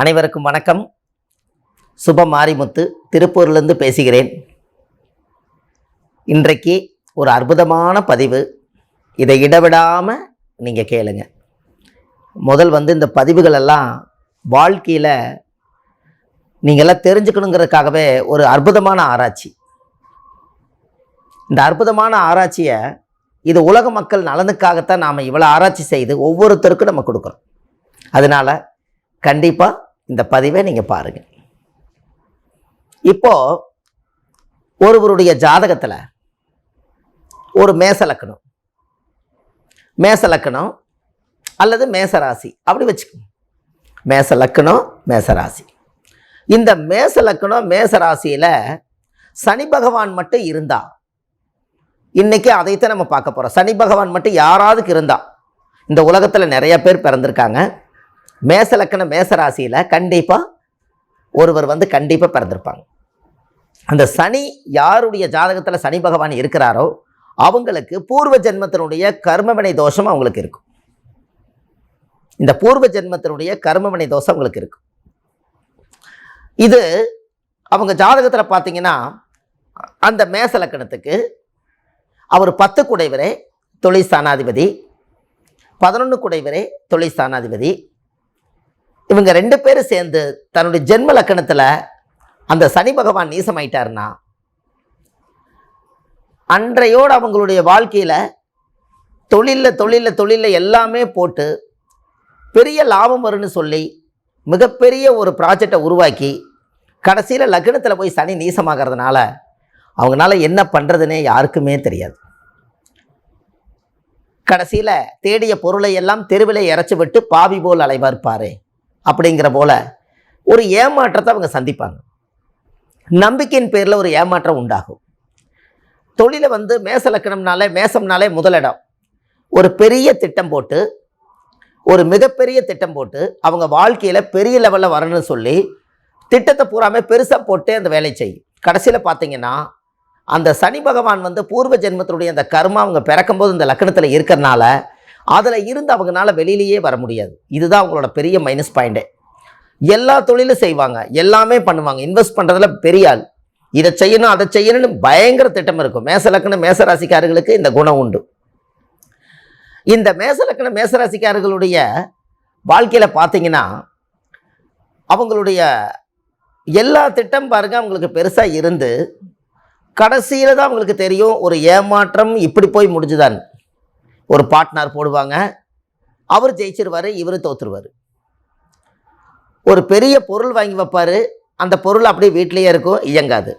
அனைவருக்கும் வணக்கம். சுப மாரிமுத்து திருப்பூர்லேருந்து பேசுகிறேன். இன்றைக்கு ஒரு அற்புதமான பதிவு. இதை இடவிடாமல் நீங்கள் கேளுங்க. முதல் வந்து இந்த பதிவுகளெல்லாம் வாழ்க்கையில் நீங்கள்லாம் தெரிஞ்சுக்கணுங்கிறதுக்காகவே ஒரு அற்புதமான ஆராய்ச்சி. இந்த அற்புதமான ஆராய்ச்சியை இது உலக மக்கள் நலனுக்காகத்தான் நாம் இவ்வளோ ஆராய்ச்சி செய்து ஒவ்வொருத்தருக்கும் நம்ம கொடுக்குறோம். அதனால் கண்டிப்பாக இந்த பதிவை நீங்கள் பாருங்கள் இப்போ ஒருவருடைய ஜாதகத்தில் ஒரு மேச லக்கணம். மேச லக்கணம் அல்லது மேசராசி அப்படி வச்சுக்கோங்க. மேச லக்கணம் மேசராசி இந்த மேச லக்கணம் மேசராசியில் சனி பகவான் மட்டும் இருந்தா இன்னைக்கு அதைத்தான் நம்ம பார்க்க போகிறோம் சனி பகவான் மட்டும் யாராவதுக்கு இருந்தா இந்த உலகத்தில் நிறைய பேர் பிறந்திருக்காங்க. மேச லக்கண மேச ராசியில் கண்டிப்பாக ஒருவர் வந்து கண்டிப்பாக பிறந்திருப்பாங்க. அந்த சனி யாருடைய ஜாதகத்தில் சனி பகவான் இருக்கிறாரோ அவங்களுக்கு பூர்வ ஜென்மத்தினுடைய கர்மவினை தோஷம் அவங்களுக்கு இருக்கும். இந்த பூர்வ ஜென்மத்தினுடைய கர்மவினை தோஷம் அவங்களுக்கு இருக்கும். இது அவங்க ஜாதகத்தில் பார்த்தீங்கன்னா அந்த மேச லக்கணத்துக்கு அவர் பத்து குடைவரே தொழில் ஸ்தானாதிபதி பதினொன்று குடைவரே தொழில் ஸ்தானாதிபதி இவங்க ரெண்டு பேரும் சேர்ந்து தன்னுடைய ஜென்ம லக்கணத்தில் அந்த சனி பகவான் நீசமாயிட்டார்னா அன்றையோடு அவங்களுடைய வாழ்க்கையில் தொழிலில் தொழிலில் தொழிலில் எல்லாமே போட்டு பெரிய லாபம் வரும்னு சொல்லி மிகப்பெரிய ஒரு ப்ராஜெக்டை உருவாக்கி கடைசியில் லக்னத்தில் போய் சனி நீசமாகறதுனால அவங்களால என்ன பண்ணுறதுனே யாருக்குமே தெரியாது. கடைசியில் தேடிய பொருளை எல்லாம் தெருவில் இறச்சி விட்டு பாவி போல் அலைவார்ப்பாரு அப்படிங்கிற போல ஒரு ஏமாற்றத்தை அவங்க சந்திப்பாங்க. நம்பிக்கையின் பேரில் ஒரு ஏமாற்றம் உண்டாகும். தொழிலை வந்து மேச லக்கணம்னாலே மேசம்னாலே முதலிடம் ஒரு பெரிய திட்டம் போட்டு ஒரு மிகப்பெரிய திட்டம் போட்டு அவங்க வாழ்க்கையில் பெரிய லெவலில் வரணும்னு சொல்லி திட்டத்தை பூராமே பெருசாக போட்டு அந்த வேலை செய்யும். கடைசியில் பார்த்தீங்கன்னா அந்த சனி பகவான் வந்து பூர்வ ஜென்மத்தினுடைய அந்த கர்மா அவங்க பிறக்கும்போது இந்த லக்கணத்தில் இருக்கிறனால அதில் இருந்து அவங்களால வெளியிலேயே வர முடியாது. இதுதான் அவங்களோட பெரிய மைனஸ் பாயிண்ட்டே எல்லா தொழிலும் செய்வாங்க. எல்லாமே பண்ணுவாங்க. இன்வெஸ்ட் பண்ணுறதுல பெரிய ஆள். இதை செய்யணும் அதை செய்யணும்னு பயங்கர திட்டம் இருக்கும். மேச லக்கணம் மேசராசிக்காரர்களுக்கு இந்த குணம் உண்டு. இந்த மேச லக்கணம் மேசராசிக்காரர்களுடைய வாழ்க்கையில் பார்த்தீங்கன்னா அவங்களுடைய எல்லா திட்டம் பாருங்க அவங்களுக்கு பெருசாக இருந்து கடைசியில் தான் அவங்களுக்கு தெரியும் ஒரு ஏமாற்றம் இப்படி போய் முடிஞ்சுதான் ஒரு பார்ட்னர் போடுவாங்க. அவர் ஜெயிச்சிருவார் இவர் தோற்றுருவார் ஒரு பெரிய பொருள் வாங்கி வைப்பார். அந்த பொருள் அப்படியே வீட்லேயே இருக்கும் இயங்காது.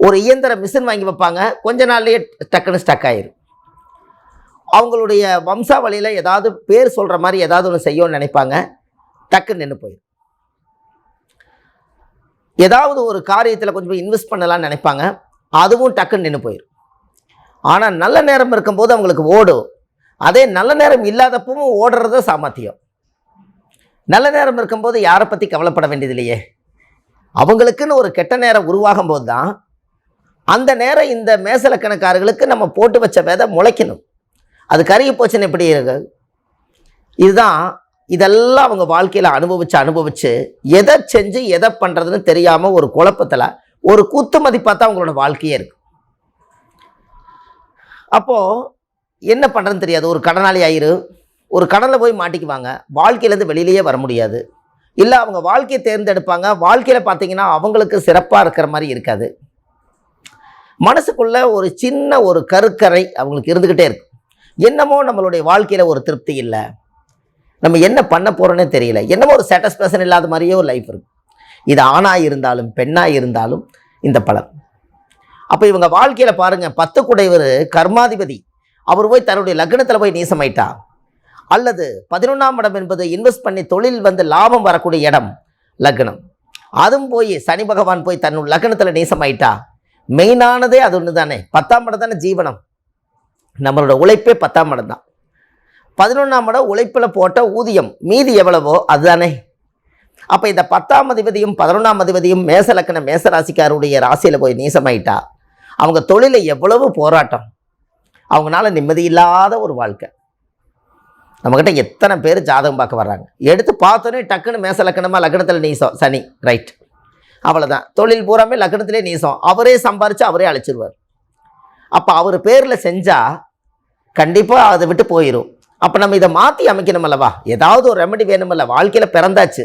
ஒரு இயந்திர மிஷின் வாங்கி வைப்பாங்க. கொஞ்ச நாள்லேயே டக்குன்னு ஸ்டக் ஆயிரும். அவங்களுடைய வம்சாவளியில் ஏதாவது பேர் சொல்கிற மாதிரி ஏதாவது ஒன்று செய்யணும்னு நினைப்பாங்க. டக்குன்னு நின்று போயிடும் ஏதாவது ஒரு காரியத்தில் கொஞ்சம் இன்வெஸ்ட் பண்ணலாம்னு நினைப்பாங்க. அதுவும் டக்குன்னு நின்று போயிடும் ஆனால் நல்ல நேரம் இருக்கும்போது அவங்களுக்கு ஓடும். அதே நல்ல நேரம் இல்லாதப்பவும் ஓடுறது சாமர்த்தியம். நல்ல நேரம் இருக்கும்போது யாரை பற்றி கவலைப்பட வேண்டியதில்லையே? அவங்களுக்குன்னு ஒரு கெட்ட நேரம் உருவாகும் போது தான் அந்த நேரம் இந்த மேசலக்கணக்காரர்களுக்கு நம்ம போட்டு வச்ச விதை முளைக்கணும். அது கருகி போச்சுன்னு எப்படி இருக்கு? இதுதான் இதெல்லாம் அவங்க வாழ்க்கையில் அனுபவித்து அனுபவித்து எதை செஞ்சு எதை பண்ணுறதுன்னு தெரியாமல் ஒரு குழப்பத்தில் ஒரு கூத்து மதிப்பாக தான் அவங்களோட வாழ்க்கையே இருக்கு. அப்போது என்ன பண்ணுறதுன்னு தெரியாது. ஒரு கடனாளி ஆயிரு. ஒரு கடனில் போய் மாட்டிக்குவாங்க. வாழ்க்கையிலேருந்து வெளியிலேயே வர முடியாது. இல்லை அவங்க வாழ்க்கையை தேர்ந்தெடுப்பாங்க. வாழ்க்கையில் பார்த்தீங்கன்னா அவங்களுக்கு சிறப்பாக இருக்கிற மாதிரி இருக்காது. மனசுக்குள்ளே ஒரு சின்ன ஒரு கருக்கரை அவங்களுக்கு இருந்துக்கிட்டே இருக்கும் என்னமோ நம்மளுடைய வாழ்க்கையில் ஒரு திருப்தி இல்லை. நம்ம என்ன பண்ண போகிறோன்னே தெரியல. என்னமோ ஒரு சாட்டிஸ்ஃபேக்ஷன் இல்லாத மாதிரியே ஒரு லைஃப் இருக்கும் இது ஆணாக இருந்தாலும் பெண்ணாக இருந்தாலும் இந்த பலன். அப்போ இவங்க வாழ்க்கையில் பாருங்கள் பத்து குடைவர் கர்மாதிபதி. அவர் போய் தன்னுடைய லக்னத்தில் போய் நீசமாயிட்டா. அல்லது பதினொன்றாம் இடம் என்பது இன்வெஸ்ட் பண்ணி தொழில் வந்து லாபம் வரக்கூடிய இடம் லக்னம். அதுவும் போய் சனி பகவான் போய் தன்னுடைய லக்னத்தில் நீசமாயிட்டா. மெயினானதே அது ஒன்று தானே பத்தாம் இடம் தானே ஜீவனம். நம்மளோட உழைப்பே பத்தாம் இடம் தான். பதினொன்றாம் இடம் உழைப்பில் போட்ட ஊதியம் மீதி எவ்வளவோ அதுதானே. அப்போ இந்த பத்தாம் அதிபதியும் பதினொன்றாம் அதிபதியும் மேச லக்கண மேச ராசிக்காருடைய ராசியில் போய் நீசமாயிட்டா. அவங்க தொழிலை எவ்வளவு போராட்டம். அவங்களால நிம்மதி இல்லாத ஒரு வாழ்க்கை. நம்மக்கிட்ட எத்தனை பேர் ஜாதகம் பார்க்க வர்றாங்க? எடுத்து பார்த்தோன்னே டக்குன்னு மேச லக்கணமாக லக்கணத்தில் நீசம் சனி ரைட் அவ்வளோதான் தொழில் பூராமே லக்கணத்திலே நீசம். அவரே சம்பாரித்து அவரே அழைச்சிருவார். அப்போ அவர் பேரில் செஞ்சால் கண்டிப்பாக அதை விட்டு போயிடும் அப்போ நம்ம இதை மாற்றி அமைக்கணும் அல்லவா ஏதாவது ஒரு ரெமெடி வேணுமல்ல. வாழ்க்கையில் பிறந்தாச்சு.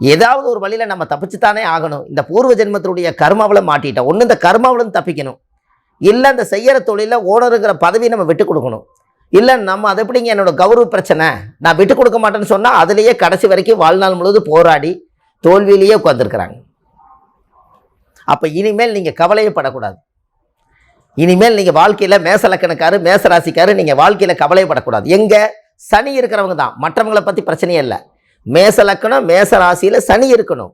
ஏதாவது ஒரு வழியில் நம்ம தப்பிச்சுத்தானே ஆகணும். இந்த பூர்வ ஜென்மத்தினுடைய கர்மாவில் மாட்டிட்டோம். ஒன்று இந்த கர்மாவிலும் தப்பிக்கணும். இல்லை அந்த செய்கிற தொழிலில் ஓனருங்கிற பதவியை நம்ம விட்டு கொடுக்கணும். இல்லை நம்ம அது எப்படிங்க என்னோட கௌரவ பிரச்சனை? நான் விட்டு கொடுக்க மாட்டேன்னு சொன்னால் அதுலேயே கடைசி வரைக்கும் வாழ்நாள் முழுவதும் போராடி தோல்வியிலேயே உட்காந்துருக்குறாங்க அப்போ இனிமேல் நீங்கள் கவலையே படக்கூடாது. இனிமேல் நீங்கள் வாழ்க்கையில் மேசலக்கணக்காரு மேசராசிக்காரு மேச ராசிக்காரு நீங்கள் வாழ்க்கையில் கவலைப்படக்கூடாது எங்கே? சனி இருக்கிறவங்க தான். மற்றவங்கள பற்றி பிரச்சனையே இல்லை. மேசலக்கணம் மேசராசியில் மேச ராசியில் சனி இருக்கணும்.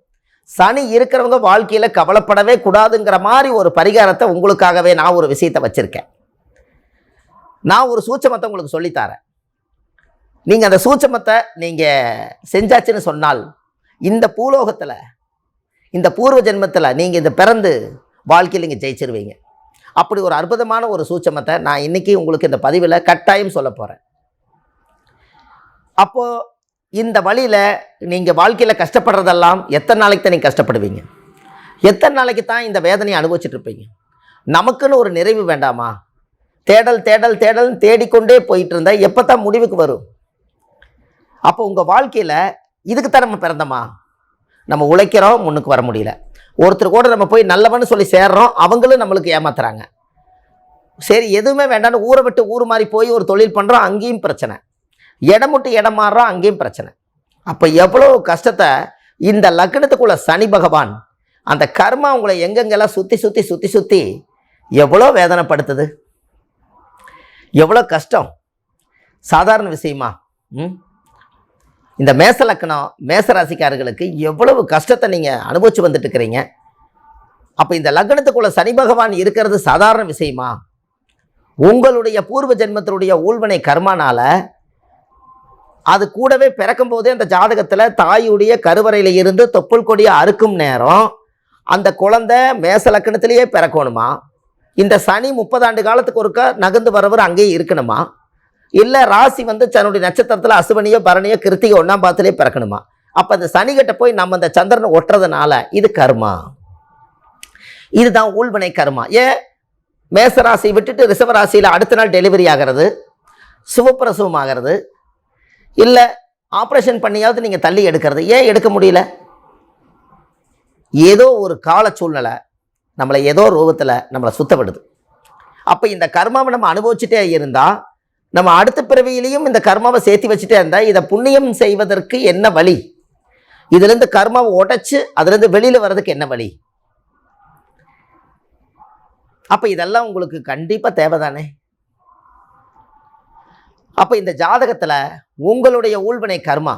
சனி இருக்கிறவங்க வாழ்க்கையில் கவலைப்படவே கூடாதுங்கிற மாதிரி ஒரு பரிகாரத்தை உங்களுக்காகவே நான் ஒரு விஷயத்தை வச்சுருக்கேன். நான் ஒரு சூட்சமத்தை உங்களுக்கு சொல்லித்தரேன். நீங்கள் அந்த சூட்சமத்தை நீங்கள் செஞ்சாச்சுன்னு சொன்னால் இந்த பூலோகத்தில் இந்த பூர்வ ஜென்மத்தில் நீங்கள் இந்த பிறந்து வாழ்க்கையில் நீங்கள் ஜெயிச்சிருவீங்க. அப்படி ஒரு அற்புதமான ஒரு சூட்சமத்தை நான் இன்றைக்கி உங்களுக்கு இந்த பதிவில் கட்டாயம் சொல்ல போகிறேன் அப்போது இந்த வழியில் நீங்கள் வாழ்க்கையில் கஷ்டப்படுறதெல்லாம் எத்தனை நாளைக்கு தான் நீங்கள் கஷ்டப்படுவீங்க? எத்தனை நாளைக்கு தான் இந்த வேதனையை அனுபவிச்சுட்டு இருப்பீங்க? நமக்குன்னு ஒரு நிறைவு வேண்டாமா? தேடல் தேடல் தேடல் தேடிக்கொண்டே போயிட்டு இருந்தால் எப்போ தான் முடிவுக்கு வரும்? அப்போ உங்கள் வாழ்க்கையில் இதுக்கு தான் நம்ம பிறந்தோமா? நம்ம உழைக்கிறோம் முன்னுக்கு வர முடியல. ஒருத்தர் கூட நம்ம போய் நல்லவன்னு சொல்லி சேர்றோம் அவங்களும் நம்மளுக்கு ஏமாத்துறாங்க. சரி எதுவுமே வேண்டாம்னு ஊரை விட்டு ஊர் மாதிரி போய் ஒரு தொழில் பண்ணுறோம் அங்கேயும் பிரச்சனை. இடம் விட்டு இடம் மாறுறோம் அங்கேயும் பிரச்சனை. அப்போ எவ்வளோ கஷ்டத்தை இந்த லக்னத்துக்குள்ள சனி பகவான் அந்த கர்மா உங்களை எங்கெங்கெல்லாம் சுற்றி சுற்றி சுற்றி சுற்றி எவ்வளோ வேதனைப்படுத்துது? எவ்வளோ கஷ்டம்? சாதாரண விஷயமா? ம்? இந்த மேச லக்கணம் மேச ராசிக்காரர்களுக்கு எவ்வளவு கஷ்டத்தை நீங்கள் அனுபவிச்சு வந்துட்டு இருக்கிறீங்க அப்போ இந்த லக்னத்துக்குள்ள சனி பகவான் இருக்கிறது சாதாரண விஷயமா? உங்களுடைய பூர்வ ஜென்மத்தினுடைய ஊழ்வனை கர்மானால அது கூடவே பிறக்கும் போதே அந்த ஜாதகத்தில் தாயுடைய கருவறையில் இருந்து தொப்புள் கொடியை அறுக்கும் நேரம் அந்த குழந்தை மேச லக்கணத்திலேயே பிறக்கணுமா? இந்த சனி முப்பது ஆண்டு காலத்துக்கு ஒருக்கா நகர்ந்து வரவர் அங்கேயே இருக்கணுமா? இல்லை ராசி வந்து தன்னுடைய நட்சத்திரத்தில் அசுவனியோ பரணியோ கிருத்திகை ஒன்றாம் பாத்திலே பிறக்கணுமா? அப்போ அந்த சனிகிட்ட போய் நம்ம அந்த சந்திரனை ஒட்டுறதுனால இது கர்மா. இதுதான் ஊழ்வினை கர்மா. ஏன் மேச ராசியை விட்டுட்டு ரிஷப ராசியில் அடுத்த நாள் டெலிவரி ஆகிறது. சுவப்பிரசவம் ஆகிறது. இல்லை ஆப்ரேஷன் பண்ணியாவது நீங்கள் தள்ளி எடுக்கிறது. ஏன் எடுக்க முடியல? ஏதோ ஒரு கால சூழ்நிலை நம்மளை ஏதோ ரூபத்தில் நம்மளை சுத்தப்படுது. அப்போ இந்த கர்மாவை நம்ம அனுபவிச்சுட்டே இருந்தால் நம்ம அடுத்த பிறவியிலையும் இந்த கர்மாவை சேர்த்து வச்சுட்டே இருந்தால் இதை புண்ணியம் செய்வதற்கு என்ன வழி? இதுலேருந்து கர்மாவை உடைச்சு அதுலேருந்து வெளியில் வர்றதுக்கு என்ன வழி? அப்போ இதெல்லாம் உங்களுக்கு கண்டிப்பாக தேவைதானே? அப்போ இந்த ஜாதகத்தில் உங்களுடைய ஊழ்வினை கர்மா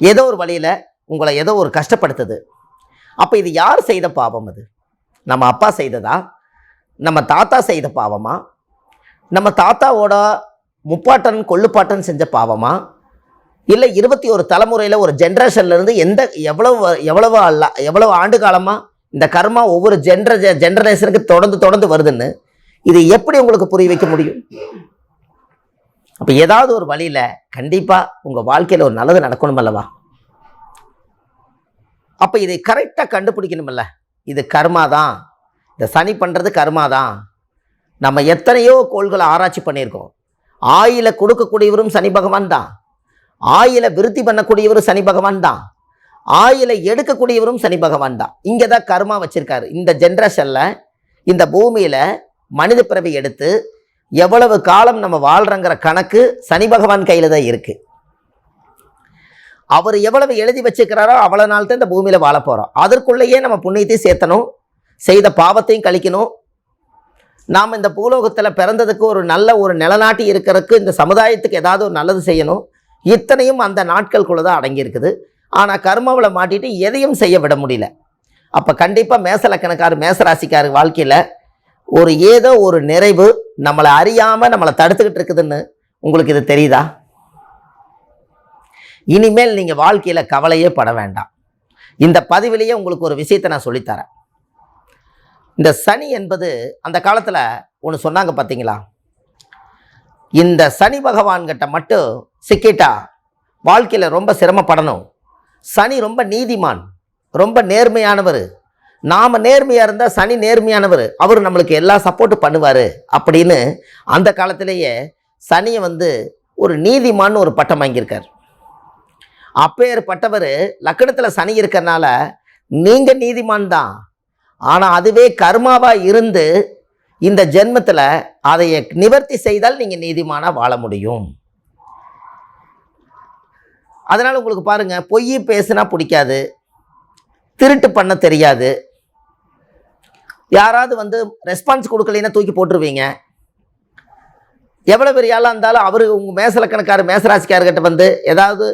ஏதோ ஒரு வழியில் உங்களை ஏதோ ஒரு கஷ்டப்படுத்துது. அப்போ இது யார் செய்த பாவம் அது? நம்ம அப்பா செய்ததா? நம்ம தாத்தா செய்த பாவமா? நம்ம தாத்தாவோட முப்பாட்டன் கொள்ளுப்பாட்டன் செஞ்ச பாவமா? இல்லை இருபத்தி ஒரு தலைமுறையில் ஒரு ஜென்ரேஷன்லேருந்து எந்த எவ்வளவு எவ்வளவு அல்ல எவ்வளவு ஆண்டு காலமாக இந்த கர்மா ஒவ்வொரு ஜென்ர ஜென்ரேஷனுக்கு தொடர்ந்து தொடர்ந்து வருதுன்னு இது எப்படி உங்களுக்கு புரிய வைக்க முடியும்? அப்போ ஏதாவது ஒரு வழியில் கண்டிப்பாக உங்கள் வாழ்க்கையில் ஒரு நல்லது நடக்கணும் அல்லவா? அப்போ இதை கரெக்டாக கண்டுபிடிக்கணுமில்ல. இது கர்மா தான். இந்த சனி பண்ணுறது கர்மா தான். நம்ம எத்தனையோ கோள்களை ஆராய்ச்சி பண்ணியிருக்கோம். ஆயில கொடுக்கக்கூடியவரும் சனி பகவான் தான். ஆயில விருத்தி பண்ணக்கூடியவரும் சனி பகவான் தான். ஆயில எடுக்கக்கூடியவரும் சனி பகவான் தான். இங்கே தான் கர்மா வச்சுருக்காரு. இந்த ஜென்ரேஷனில் இந்த பூமியில் மனித பிறவி எடுத்து எவ்வளவு காலம் நம்ம வாழ்கிறங்கிற கணக்கு சனி பகவான் கையில் தான் இருக்குது அவர் எவ்வளவு எழுதி வச்சுக்கிறாரோ அவ்வளோ நாள் தான் இந்த பூமியில் வாழ போகிறோம் அதற்குள்ளேயே நம்ம புண்ணியத்தையும் சேர்த்தணும் செய்த பாவத்தையும் கழிக்கணும். நாம் இந்த பூலோகத்தில் பிறந்ததுக்கு ஒரு நல்ல ஒரு நிலநாட்டி இருக்கிறதுக்கு இந்த சமுதாயத்துக்கு ஏதாவது ஒரு நல்லது செய்யணும். இத்தனையும் அந்த நாட்களுக்குள்ளே தான் அடங்கியிருக்குது ஆனால் கர்மாவில் மாட்டிட்டு எதையும் செய்ய விட முடியல. அப்போ கண்டிப்பாக மேசலக்கணக்கார் மேசராசிக்கார் வாழ்க்கையில் ஒரு ஏதோ ஒரு நிறைவு நம்மளை அறியாமல் நம்மளை தடுத்துக்கிட்டு இருக்குதுன்னு உங்களுக்கு இது தெரியுதா? இனிமேல் நீங்கள் வாழ்க்கையில் கவலையே பட வேண்டாம். இந்த பதிவிலேயே உங்களுக்கு ஒரு விஷயத்தை நான் சொல்லித்தரேன். இந்த சனி என்பது அந்த காலத்தில் ஒன்று சொன்னாங்க பார்த்தீங்களா இந்த சனி பகவான்கிட்ட மட்டும் சிக்கிட்டா வாழ்க்கையில் ரொம்ப சிரமப்படணும். சனி ரொம்ப நீதிமான் ரொம்ப நேர்மையானவர் நாம் நேர்மையாக இருந்தால் சனி நேர்மையானவர். அவர் நம்மளுக்கு எல்லா சப்போர்ட்டும் பண்ணுவார். அப்படின்னு அந்த காலத்திலேயே சனியை வந்து ஒரு நீதிமான்னு ஒரு பட்டம் வாங்கியிருக்கார். அப்பேற்பட்டவர் லக்கணத்தில் சனி இருக்கிறனால நீங்கள் நீதிமான் தான். ஆனால் அதுவே கர்மாவாக இருந்து இந்த ஜென்மத்தில் அதை நிவர்த்தி செய்தால் நீங்கள் நீதிமானாக வாழ முடியும். அதனால் உங்களுக்கு பாருங்கள் பொய் பேசுனா பிடிக்காது. திருட்டு பண்ண தெரியாது. யாராவது வந்து ரெஸ்பான்ஸ் கொடுக்கலைன்னா தூக்கி போட்டுருவீங்க. எவ்வளோ பெரிய ஆளாக இருந்தாலும் அவர் உங்கள் மேசலக்கணக்கார் மேசராசிக்காரர்கிட்ட வந்து ஏதாவது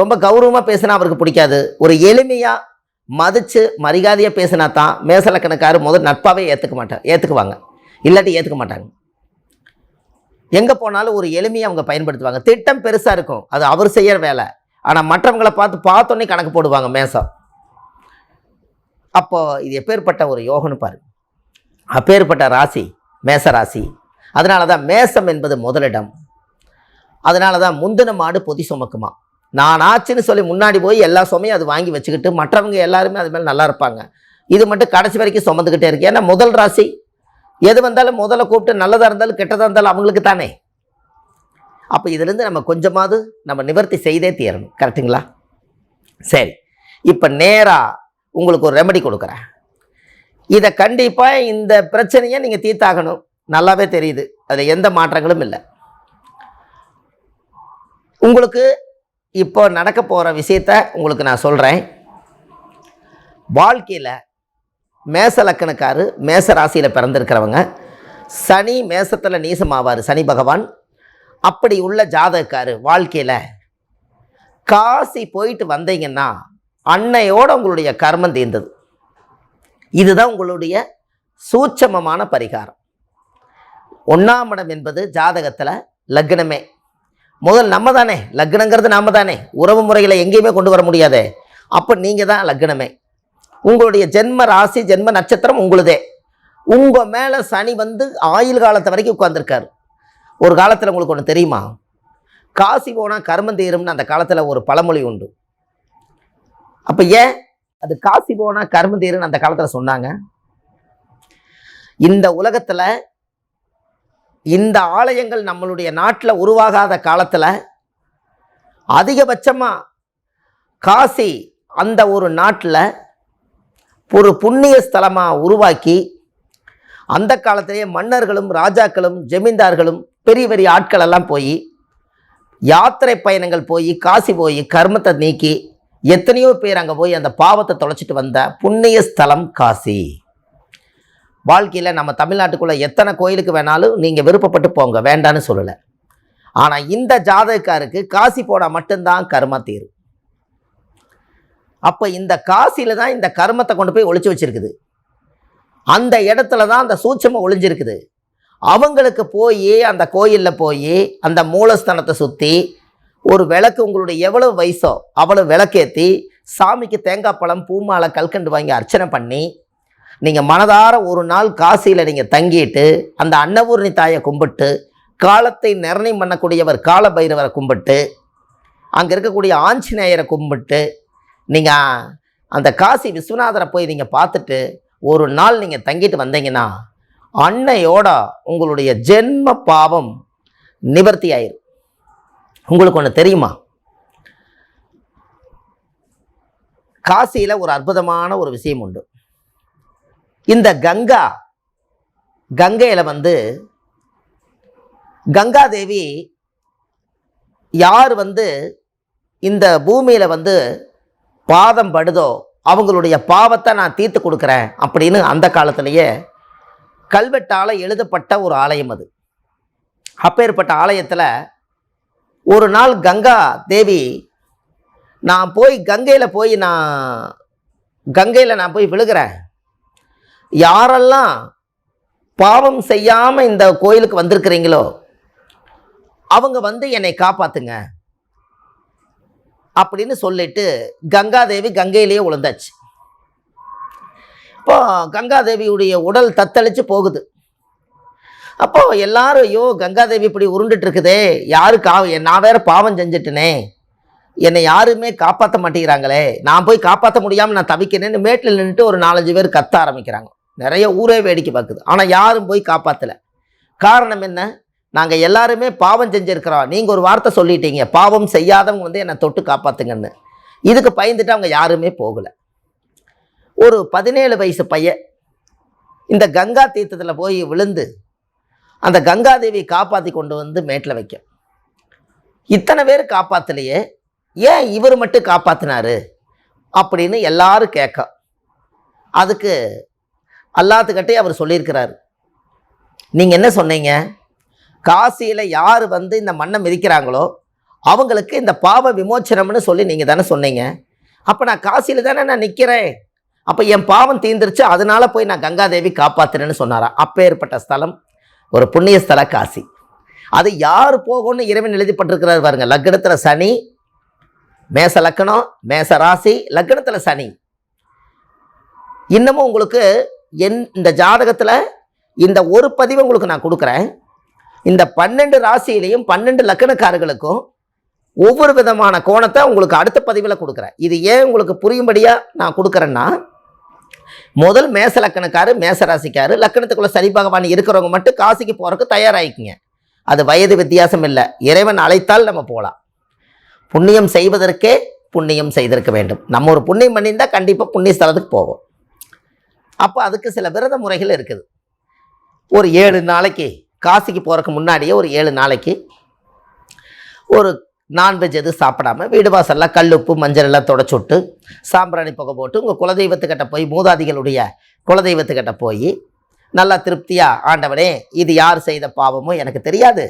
ரொம்ப கௌரவமாக பேசினா அவருக்கு பிடிக்காது. ஒரு எளிமையாக மதித்து மரியாதையாக பேசினா தான் மேசலக்கணக்கார் முதல் நட்பாகவே ஏற்றுக்க மாட்டாங்க ஏற்றுக்குவாங்க இல்லாட்டி ஏற்றுக்க மாட்டாங்க. எங்கே போனாலும் ஒரு எளிமையை அவங்க பயன்படுத்துவாங்க. திட்டம் பெருசாக இருக்கும். அது அவர் செய்கிற வேலை. ஆனால் மற்றவங்களை பார்த்து பார்த்தோன்னே கணக்கு போடுவாங்க மேசம். அப்போ இது எப்பேற்பட்ட ஒரு யோகன்னு பாரு அப்பேற்பட்ட ராசி மேச ராசி. அதனால தான் மேசம் என்பது முதலிடம். அதனால தான் முந்தின மாடு பொதி சுமக்குமா. நான் ஆச்சுன்னு சொல்லி முன்னாடி போய் எல்லா சுமையும் அது வாங்கி வச்சுக்கிட்டு மற்றவங்க எல்லாருமே அது மேலே நல்லா இருப்பாங்க. இது மட்டும் கடைசி வரைக்கும் சுமந்துக்கிட்டே இருக்கு. ஏன்னா முதல் ராசி எது வந்தாலும் முதல்ல கூப்பிட்டு நல்லதாக இருந்தாலும் கெட்டதாக இருந்தாலும் அவங்களுக்கு தானே. அப்போ இதுலேருந்து நம்ம கொஞ்சமாவது நம்ம நிவர்த்தி செய்தே தீரணும். கரெக்டுங்களா சரி. இப்போ நேராக உங்களுக்கு ஒரு ரெமெடி கொடுக்குறேன். இதை கண்டிப்பாக இந்த பிரச்சனையை நீங்கள் தீர்த்தாகணும். நல்லாவே தெரியுது. அதில் எந்த மாற்றங்களும் இல்லை. உங்களுக்கு இப்போ நடக்க போகிற விஷயத்த உங்களுக்கு நான் சொல்கிறேன் வாழ்க்கையில் மேச லக்கணக்காரு மேச ராசியில் பிறந்திருக்கிறவங்க சனி மேசத்தில் நீசமாவார். சனி பகவான். அப்படி உள்ள ஜாதகக்காரு வாழ்க்கையில் காசி போயிட்டு வந்தீங்கன்னா அன்னையோட உங்களுடைய கர்மம் தீர்ந்தது. இதுதான் உங்களுடைய சூட்சமமான பரிகாரம். ஒன்றாம் இடம் என்பது ஜாதகத்தில் லக்னமே. முதல் நம்ம தானே லக்னங்கிறது நாம தானே உறவு முறைகளை எங்கேயுமே கொண்டு வர முடியாதே. அப்போ நீங்கள் தான் லக்னமே. உங்களுடைய ஜென்ம ராசி ஜென்ம நட்சத்திரம் உங்களுதே. உங்கள் மேலே சனி வந்து ஆயுள் காலத்தை வரைக்கும் உட்காந்துருக்காரு ஒரு காலத்தில் உங்களுக்கு ஒன்று தெரியுமா? காசி போனால் கர்மம் தீரும்னு அந்த காலத்தில் ஒரு பழமொழி உண்டு. அப்போ ஏன்? அது காசி போனால் கரும்பு தீரும்னு அந்த காலத்தில் சொன்னாங்க. இந்த உலகத்தில் இந்த ஆலயங்கள் நம்மளுடைய நாட்டில் உருவாகாத காலத்தில் அதிகபட்சமாக காசி அந்த ஒரு நாட்டில் ஒரு புண்ணிய ஸ்தலமாக உருவாக்கி அந்த காலத்திலேயே மன்னர்களும் ராஜாக்களும் ஜமீன்தார்களும் பெரிய பெரிய ஆட்களெல்லாம் போய் யாத்திரை பயணங்கள் போய் காசி போய் கர்மத்தை நீக்கி எத்தனையோ பேர் அங்கே போய் அந்த பாவத்தை தொலைச்சிட்டு வந்த புண்ணிய ஸ்தலம் காசி. வாழ்க்கையில் நம்ம தமிழ்நாட்டுக்குள்ளே எத்தனை கோயிலுக்கு வேணாலும் நீங்கள் விருப்பப்பட்டு போங்க வேண்டான்னு சொல்லலை. ஆனால் இந்த ஜாதகக்காருக்கு காசி போனால் மட்டும்தான் கர்ம தீரும். அப்போ இந்த காசியில் தான் இந்த கர்மத்தை கொண்டு போய் ஒழிச்சு வச்சுருக்குது. அந்த இடத்துல தான் அந்த சூட்சமாக ஒளிஞ்சிருக்குது. அவங்களுக்கு போய் அந்த கோயிலில் போய் அந்த மூலஸ்தானத்தை சுற்றி ஒரு விளக்கு உங்களுடைய எவ்வளவு வயசோ அவ்வளோ விளக்கேற்றி சாமிக்கு தேங்காய் பழம் பூமாலை கல்கண்டு வாங்கி அர்ச்சனை பண்ணி நீங்கள் மனதார ஒரு நாள் காசியில் நீங்கள் தங்கிட்டு அந்த அன்னபூர்ணி தாயை கும்பிட்டு காலத்தை நிர்ணயம் பண்ணக்கூடியவர் கால பைரவரை கும்பிட்டு அங்கே இருக்கக்கூடிய ஆஞ்சநேயரை கும்பிட்டு நீங்கள் அந்த காசி விஸ்வநாதரை போய் நீங்கள் பார்த்துட்டு ஒரு நாள் நீங்கள் தங்கிட்டு வந்தீங்கன்னா அன்னையோட உங்களுடைய ஜென்ம பாவம் நிவர்த்தி ஆயிரும் உங்களுக்கு ஒன்று தெரியுமா? காசியில் ஒரு அற்புதமான ஒரு விஷயம் உண்டு. இந்த கங்கா கங்கையில் வந்து கங்கா தேவி யார் வந்து இந்த பூமியில் வந்து பாதம் படுதோ அவங்களுடைய பாவத்தை நான் தீர்த்து கொடுக்குறேன் அப்படின்னு அந்த காலத்திலேயே கல்வெட்டால் எழுதப்பட்ட ஒரு ஆலயம் அது. அப்பேற்பட்ட ஆலயத்தில் ஒரு நாள் கங்கா தேவி நான் போய் கங்கையில் போய் நான் கங்கையில் நான் போய் விழுகிறேன். யாரெல்லாம் பாவம் செய்யாமல் இந்த கோயிலுக்கு வந்திருக்கிறீங்களோ அவங்க வந்து என்னை காப்பாற்றுங்க அப்படின்னு சொல்லிட்டு கங்காதேவி கங்கையிலேயே விழுந்தாச்சு இப்போ கங்காதேவியுடைய உடல் தத்தளித்து போகுது. அப்போ எல்லாரும் ஐயோ கங்காதேவி இப்படி உருண்டுட்டு இருக்குதே யாரு கா நான் வேற பாவம் செஞ்சுட்டேனே. என்னை யாருமே காப்பாற்ற மாட்டேங்கிறாங்களே. நான் போய் காப்பாற்ற முடியாமல் நான் தவிக்கிறேன்னு மேட்டில் நின்றுட்டு ஒரு நாலஞ்சு பேர் கத்த ஆரம்பிக்கிறாங்க. நிறைய ஊரே வேடிக்கை பார்க்குது. ஆனால் யாரும் போய் காப்பாற்றலை காரணம் என்ன? நாங்கள் எல்லாருமே பாவம் செஞ்சுருக்கிறோம். நீங்கள் ஒரு வார்த்தை சொல்லிட்டீங்க. பாவம் செய்யாதவங்க வந்து என்னை தொட்டு காப்பாற்றுங்கன்னு இதுக்கு பயந்துட்டு அவங்க யாருமே போகலை. ஒரு பதினேழு வயசு பையன் இந்த கங்கா தீர்த்தத்தில் போய் விழுந்து அந்த கங்காதேவி காப்பாற்றி கொண்டு வந்து மேட்டில் வைக்க இத்தனை பேர் காப்பாற்றலையே ஏன் இவர் மட்டும் காப்பாற்றினாரு அப்படின்னு எல்லாரும் கேட்க. அதுக்கு அல்லாத்துக்கிட்டே அவர் சொல்லியிருக்கிறார். நீங்கள் என்ன சொன்னீங்க? காசியில் யார் வந்து இந்த மண்ணை மிதிக்கிறாங்களோ அவங்களுக்கு இந்த பாவ விமோச்சனம்னு சொல்லி நீங்கள் தானே சொன்னீங்க. அப்போ நான் காசியில் தானே நான் நிற்கிறேன் அப்போ என் பாவம் தீர்ந்துருச்சு அதனால போய் நான் கங்காதேவி காப்பாற்றுறேன்னு சொன்னாரா? அப்பேற்பட்ட ஸ்தலம் ஒரு புண்ணிய ஸ்தல காசி. அது யார் போகும்னு இறைவன் எழுதிப்பட்டிருக்கிறார் பாருங்க. லக்னத்தில் சனி மேச லக்கணம் மேச ராசி லக்னத்தில் சனி. இன்னமும் உங்களுக்கு என் இந்த ஜாதகத்தில் இந்த ஒரு பதிவை உங்களுக்கு நான் கொடுக்குறேன். இந்த பன்னெண்டு ராசியிலையும் பன்னெண்டு லக்கணக்காரர்களுக்கும் ஒவ்வொரு விதமான கோணத்தை உங்களுக்கு அடுத்த பதிவில் கொடுக்குறேன். இது ஏன் உங்களுக்கு புரியும்படியாக நான் கொடுக்குறேன்னா முதல் மேச லக்கணக்காரு மேச ராசிக்காரு. லக்கணத்துக்குள்ள சனி பகவான் இருக்கிறவங்க மட்டும் காசிக்கு போகிறதுக்கு தயாராகிக்குங்க அது வயது வித்தியாசம் இல்லை. இறைவன் அழைத்தால் நம்ம போகலாம் புண்ணியம் செய்வதற்கே புண்ணியம் செய்திருக்க வேண்டும். நம்ம ஒரு புண்ணியம் பண்ணியிருந்தால் கண்டிப்பாக புண்ணிய ஸ்தலத்துக்கு போவோம். அப்போ அதுக்கு சில விரத முறைகள் இருக்குது. ஒரு ஏழு நாளைக்கு காசிக்கு போகிறதுக்கு முன்னாடியே ஒரு ஏழு நாளைக்கு ஒரு நான்வெஜ் எதுவும் சாப்பிடாம வீடு வாசலில் உப்பு மஞ்சள் எல்லாம் தொடச்சி விட்டு சாம்பிராணி புகை போட்டு உங்கள் குலதெய்வத்துக்கிட்ட போய் மூதாதிகளுடைய குலதெய்வத்துக்கிட்ட போய் நல்லா திருப்தியாக ஆண்டவனே இது யார் செய்த பாவமோ எனக்கு தெரியாது.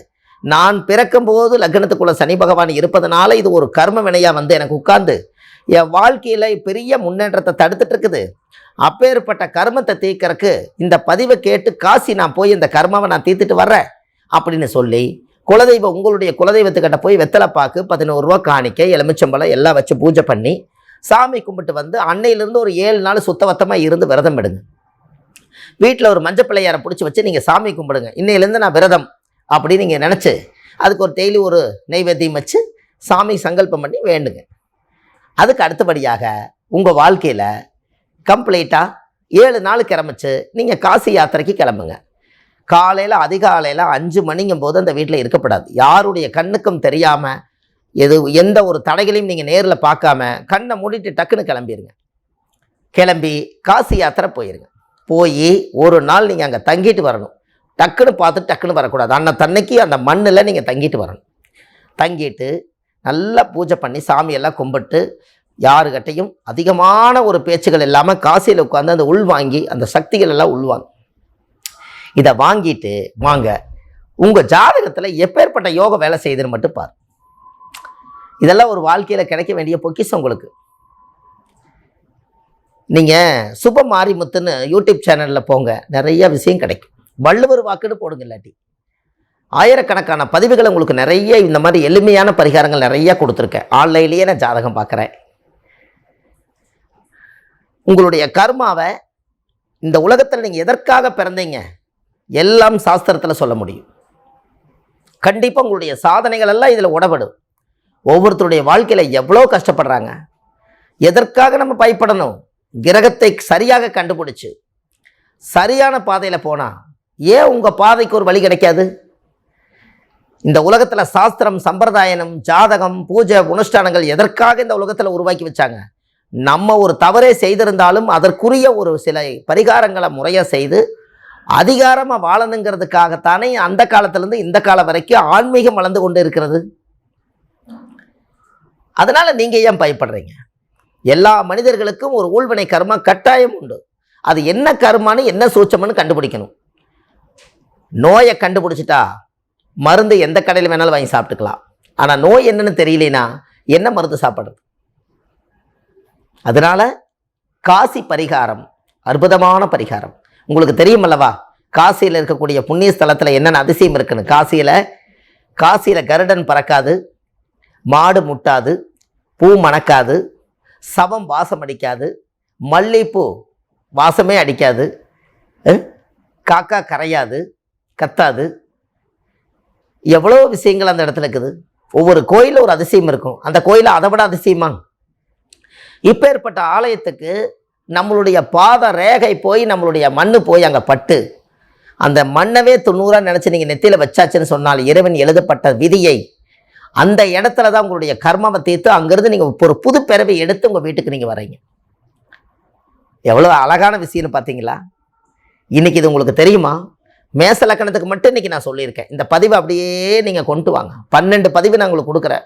நான் பிறக்கும்போது லக்னத்துக்குள்ள சனி பகவான் இருப்பதனால இது ஒரு கர்ம வினையாக வந்து எனக்கு உட்கார்ந்து என் வாழ்க்கையில் பெரிய முன்னேற்றத்தை தடுத்துட்டு இருக்குது அப்பேற்பட்ட கர்மத்தை தீர்க்கறக்கு இந்த பதிவை கேட்டு காசி நான் போய் இந்த கர்மாவை நான் தீர்த்துட்டு வர்றேன் அப்படின்னு சொல்லி குலதெய்வம் உங்களுடைய குலதெய்வத்துக்கிட்ட போய் வெத்தலை பாக்கு பதினோரு ரூபா காணிக்க எலுமிச்சம்பழம் எல்லாம் வச்சு பூஜை பண்ணி சாமி கும்பிட்டு வந்து அன்னையிலேருந்து ஒரு ஏழு நாள் சுத்தவத்தமாக இருந்து விரதம் எடுங்க. வீட்டில் ஒரு மஞ்சள் பிள்ளையாரை பிடிச்சி வச்சு நீங்கள் சாமி கும்பிடுங்க. இன்னையிலேருந்து நான் விரதம் அப்படின்னு நீங்கள் நினச்சி அதுக்கு ஒரு டெய்லி ஒரு நெய்வேத்தியம் வச்சு சாமி சங்கல்பம் பண்ணி வேண்டுங்க. அதுக்கு அடுத்தபடியாக உங்கள் வாழ்க்கையில் கம்ப்ளீட்டாக ஏழு நாள் கிளம்பிச்சு நீங்கள் காசி யாத்திரைக்கு கிளம்புங்க. காலையில் அதிகாலையில் அஞ்சு மணிங்கும் போது அந்த வீட்டில் இருக்கப்படாது. யாருடைய கண்ணுக்கும் தெரியாமல் எது எந்த ஒரு தடைகளையும் நீங்கள் நேரில் பார்க்காம கண்ணை மூடிட்டு டக்குன்னு கிளம்பிடுங்க கிளம்பி காசி யாத்திரை போயிருங்க. போய் ஒரு நாள் நீங்கள் அங்கே தங்கிட்டு வரணும். டக்குன்னு பார்த்து டக்குன்னு வரக்கூடாது. அன்ன தன்னைக்கு அந்த மண்ணில் நீங்கள் தங்கிட்டு வரணும். தங்கிட்டு நல்லா பூஜை பண்ணி சாமியெல்லாம் கும்பிட்டு யாருக்கிட்டையும் அதிகமான ஒரு பேச்சுகள் இல்லாமல் காசியில் உட்காந்து அந்த உள் வாங்கி அந்த சக்திகள் எல்லாம் உள்வாங்க. இதை வாங்கிட்டு வாங்க. உங்கள் ஜாதகத்தில் எப்பேற்பட்ட யோக வேலை செய்யுதுன்னு மட்டும் பார். இதெல்லாம் ஒரு வாழ்க்கையில் கிடைக்க வேண்டிய பொக்கிஷம் உங்களுக்கு. நீங்கள் சுப மாரிமுத்துன்னு யூடியூப் சேனலில் போங்க. நிறைய விஷயம் கிடைக்கும். வள்ளுவர் வாக்குன்னு போடுங்க இல்லாட்டி. ஆயிரக்கணக்கான பதிவுகளை உங்களுக்கு நிறைய இந்த மாதிரி எளிமையான பரிகாரங்கள் நிறைய கொடுத்துருக்கேன். ஆன்லைன்லேயே நான் ஜாதகம் பார்க்குறேன். உங்களுடைய கர்மாவை இந்த உலகத்தில் நீங்கள் எதற்காக பிறந்தீங்க? எல்லாம் சாஸ்திரத்தில் சொல்ல முடியும். கண்டிப்பாக உங்களுடைய சாதனைகள் எல்லாம் இதில் உடபடும் ஒவ்வொருத்தருடைய வாழ்க்கையில் எவ்வளோ கஷ்டப்படுறாங்க? எதற்காக நம்ம பயப்படணும்? கிரகத்தை சரியாக கண்டுபிடிச்சு சரியான பாதையில் போனால் ஏன் உங்கள் பாதைக்கு ஒரு வழி கிடைக்காது? இந்த உலகத்தில் சாஸ்திரம் சம்பிரதாயனம் ஜாதகம் பூஜை அனுஷ்டானங்கள் எதற்காக இந்த உலகத்தில் உருவாக்கி வச்சாங்க? நம்ம ஒரு தவறே செய்திருந்தாலும் அதற்குரிய ஒரு சில பரிகாரங்களை முறையாக செய்து அதிகாரமாக வாழணுங்கிறதுக்காகத்தானே அந்த காலத்திலேருந்து இந்த காலம் வரைக்கும் ஆன்மீகம் வளர்ந்து கொண்டு இருக்கிறது? அதனால் நீங்கள் ஏன் பயப்படுறீங்க? எல்லா மனிதர்களுக்கும் ஒரு ஊழ்வினை கர்மா கட்டாயம் உண்டு. அது என்ன கர்மான்னு என்ன சூட்சம்னு கண்டுபிடிக்கணும். நோயை கண்டுபிடிச்சிட்டா மருந்து எந்த கடையில் வேணாலும் வாங்கி சாப்பிட்டுக்கலாம். ஆனால் நோய் என்னன்னு தெரியலனா என்ன மருந்து சாப்பிட்றது? அதனால காசி பரிகாரம் அற்புதமான பரிகாரம். உங்களுக்கு தெரியும் அல்லவா காசியில் இருக்கக்கூடிய புண்ணிய ஸ்தலத்தில் என்னென்ன அதிசயம் இருக்குன்னு? காசியில் காசியில் கருடன் பறக்காது மாடு முட்டாது பூ மணக்காது சவம் வாசம் அடிக்காது மல்லிகைப்பூ வாசமே அடிக்காது காக்கா கரையாது கத்தாது. எவ்வளோ விஷயங்கள் அந்த இடத்துல இருக்குது. ஒவ்வொரு கோயிலில் ஒரு அதிசயம் இருக்கும். அந்த கோயிலில் அதை விட அதிசயமா? இப்பேற்பட்ட ஆலயத்துக்கு நம்மளுடைய பாத ரேகை போய் நம்மளுடைய மண்ணு போய் அங்கே பட்டு அந்த மண்ணவே தொண்ணூறா நினச்சி நீங்கள் நெத்தியில் வச்சாச்சுன்னு சொன்னால் இறைவன் எழுதப்பட்ட விதியை அந்த இடத்துல தான் உங்களுடைய கர்மவை தீர்த்து அங்கேருந்து நீங்கள் ஒரு புது பிறவை எடுத்து உங்கள் வீட்டுக்கு நீங்கள் வரீங்க எவ்வளோ அழகான விஷயம்னு பார்த்தீங்களா இன்றைக்கி இது உங்களுக்கு தெரியுமா? மேச லக்கணத்துக்கு மட்டும் இன்றைக்கி நான் சொல்லியிருக்கேன். இந்த பதிவை அப்படியே நீங்கள் கொண்டு வாங்க. பன்னெண்டு பதிவு நான் உங்களுக்கு கொடுக்குறேன்.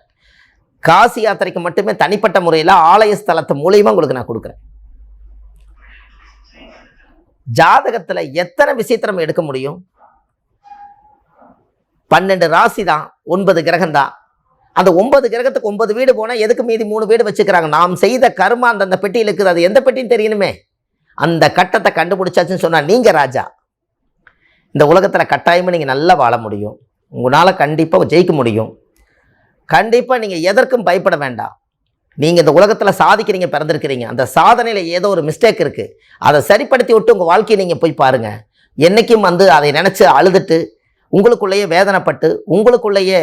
காசி யாத்திரைக்கு மட்டுமே தனிப்பட்ட முறையில் ஆலய ஸ்தலத்து மூலியமாக உங்களுக்கு நான் கொடுக்குறேன். ஜாதகத்தில் எத்தனை விஷயத்தை நம்ம எடுக்க முடியும்? பன்னெண்டு ராசி தான் ஒன்பது கிரகம் தான். அந்த ஒன்பது கிரகத்துக்கு ஒன்பது வீடு போனால் எதுக்கு மீதி மூணு வீடு வச்சுக்கிறாங்க? நாம் செய்த கர்மா அந்தந்த பெட்டியில் இருக்குது. அது எந்த பெட்டின்னு தெரியணுமே. அந்த கட்டத்தை கண்டுபிடிச்சாச்சுன்னு சொன்னால் நீங்கள் ராஜா. இந்த உலகத்தில் கட்டாயமாக நீங்கள் நல்லா வாழ முடியும். உங்களால் கண்டிப்பாக ஜெயிக்க முடியும். கண்டிப்பாக நீங்கள் எதற்கும் பயப்பட வேண்டாம். நீங்கள் இந்த உலகத்தில் சாதிக்கிறீங்க பிறந்திருக்கிறீங்க. அந்த சாதனையில் ஏதோ ஒரு மிஸ்டேக் இருக்குது அதை சரிப்படுத்தி விட்டு உங்கள் வாழ்க்கையை நீங்கள் போய் பாருங்கள் என்றைக்கும் வந்து அதை நினச்சி அழுதுட்டு உங்களுக்குள்ளேயே வேதனைப்பட்டு உங்களுக்குள்ளேயே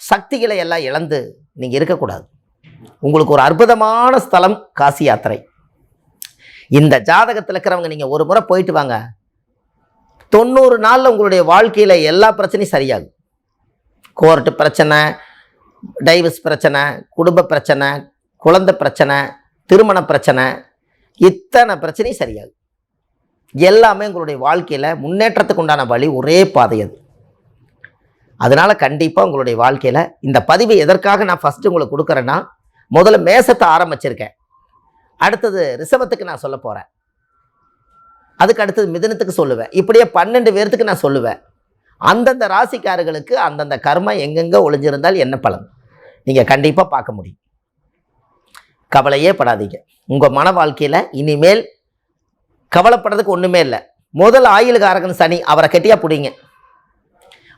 சக்திகளை எல்லாம் இழந்து நீங்கள் இருக்கக்கூடாது. உங்களுக்கு ஒரு அற்புதமான ஸ்தலம் காசி யாத்திரை. இந்த ஜாதகத்தில் இருக்கிறவங்க நீங்கள் ஒரு முறை போயிட்டு வாங்க. தொண்ணூறு நாளில் உங்களுடைய வாழ்க்கையில் எல்லா பிரச்சனையும் சரியாகும். கோர்ட்டு பிரச்சனை டைவர்ஸ் பிரச்சனை குடும்ப பிரச்சனை குழந்தை பிரச்சனை திருமண பிரச்சனை இத்தனை பிரச்சனையும் சரியாகும் எல்லாமே உங்களுடைய வாழ்க்கையில் முன்னேற்றத்துக்கு உண்டான வழி ஒரே பாதை அது. அதனால் கண்டிப்பாக உங்களுடைய வாழ்க்கையில் இந்த பதிவு எதற்காக நான் ஃபஸ்ட்டு உங்களுக்கு கொடுக்குறேன்னா முதல்ல மேசத்தை ஆரம்பிச்சிருக்கேன். அடுத்தது ரிசவத்துக்கு நான் சொல்ல போகிறேன் அதுக்கு அடுத்தது மிதனத்துக்கு சொல்லுவேன். இப்படியே பன்னெண்டு பேர்த்துக்கு நான் சொல்லுவேன். அந்தந்த ராசிக்காரர்களுக்கு அந்தந்த கர்மம் எங்கெங்கே ஒளிஞ்சிருந்தால் என்ன பலன்? நீங்கள் கண்டிப்பாக பார்க்க முடியும். கவலையே படாதீங்க. உங்கள் மன வாழ்க்கையில் இனிமேல் கவலைப்படுறதுக்கு ஒன்றுமே இல்லை. முதல் ஆயுளுக்காரகன் சனி அவரை கெட்டியாக பிடிங்க.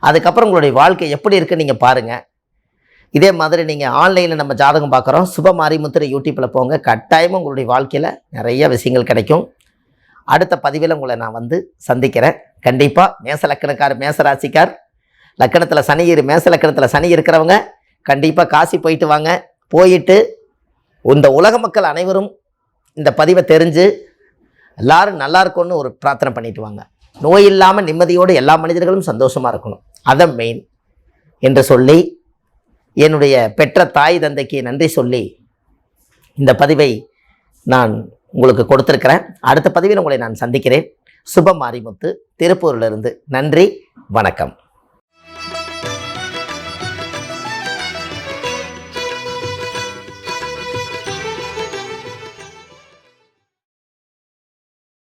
அதுக்கப்புறம் உங்களுடைய வாழ்க்கை எப்படி இருக்குன்னு நீங்கள் பாருங்கள் இதே மாதிரி நீங்கள் ஆன்லைனில் நம்ம ஜாதகம் பார்க்குறோம். சுப மாரிமுத்திரை யூடியூப்பில் போங்க. கட்டாயமாக உங்களுடைய வாழ்க்கையில் நிறைய விஷயங்கள் கிடைக்கும். அடுத்த பதிவில் உங்களை நான் வந்து சந்திக்கிறேன். கண்டிப்பாக மேச லக்கணக்கார் மேச ராசிக்கார். லக்கணத்தில் சனி இரு மேச லக்கணத்தில் சனி இருக்கிறவங்க கண்டிப்பாக காசி போயிட்டு வாங்க. போயிட்டு இந்த உலக மக்கள் அனைவரும் இந்த பதிவை தெரிஞ்சு எல்லாரும் நல்லா இருக்கும்னு ஒரு பிரார்த்தனை பண்ணிட்டு வாங்க. நோய் இல்லாமல் நிம்மதியோடு எல்லா மனிதர்களும் சந்தோஷமாக இருக்கணும். அதான் மெயின் என்று சொல்லி என்னுடைய பெற்ற தாய் தந்தைக்கு நன்றி சொல்லி இந்த பதிவை நான் உங்களுக்கு கொடுத்துருக்கிறேன். அடுத்த பதிவில் உங்களை நான் சந்திக்கிறேன். சுப மாரிமுத்து திருப்பூரிலிருந்து. நன்றி வணக்கம்.